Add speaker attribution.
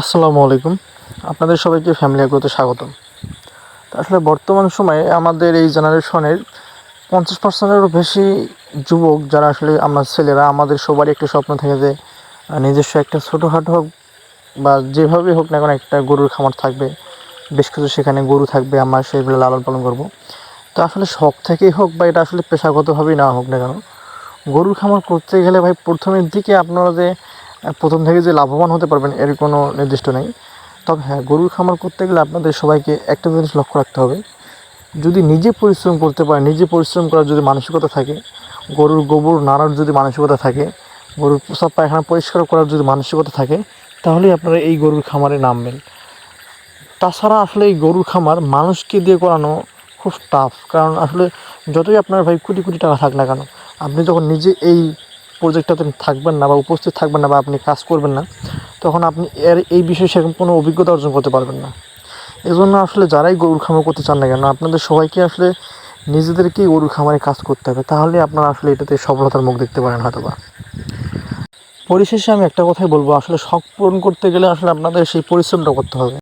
Speaker 1: আসসালামু আলাইকুম। আপনাদের সবাইকে ফ্যামিলি অ্যাগ্রোতে স্বাগতম। আসলে বর্তমান সময়ে আমাদের এই জেনারেশনের পঞ্চাশ পার্সেন্টেরও বেশি যুবক যারা আসলে আমরা ছেলেরা, আমাদের সবারই একটা স্বপ্ন থাকে যে নিজস্ব একটা ছোটোখাটো হোক বা যেভাবেই হোক না কোনো একটা গরুর খামার থাকবে। বেশ কিছু সেখানে গরু থাকবে, আমরা সেগুলো লালন পালন করব। তো আসলে শখ থেকেই হোক বা এটা আসলে পেশাগতভাবেই না হোক না কেন, গরুর খামার করতে গেলে ভাই প্রথমের দিকে আপনারা যে প্রথম থেকে যে লাভবান হতে পারবেন এর কোনো নির্দিষ্ট নেই। তবে হ্যাঁ গরুর খামার করতে গেলে আপনাদের সবাইকে একটা জিনিস লক্ষ্য রাখতে হবে। যদি নিজে পরিশ্রম করতে পারে নিজে পরিশ্রম করার যদি মানসিকতা থাকে, গরুর গোবর নাড়ার যদি মানসিকতা থাকে, গরুর প্রসাব পায়খানা পরিষ্কার করার যদি মানসিকতা থাকে, তাহলেই আপনারা এই গরুর খামারে নামবেন। তাছাড়া আসলে এই গরুর খামার মানুষকে দিয়ে করানো খুব টাফ কারণ আসলে যতই আপনার ভাই কোটি কোটি টাকা থাক না কেন, আপনি যখন নিজে এই প্রজেক্টটাতে থাকবেন না বা উপস্থিত থাকবেন না বা আপনি কাজ করবেন না, তখন আপনি এর, এই বিষয়ে সেরকম কোনো অভিজ্ঞতা অর্জন করতে পারবেন না। এজন্য আসলে যারাই গরুর খামার করতে চান না কেন, আপনাদের সবাইকে আসলে নিজেদেরকেই গরুর খামারে কাজ করতে হবে, তাহলে আপনারা আসলে এটাতে সফলতার মুখ দেখতে পারেন হয়তো বা পরিশেষে আমি একটা কথাই বলব, আসলে শখ পূরণ করতে গেলে আসলে আপনাদের সেই পরিশ্রমটা করতে হবে।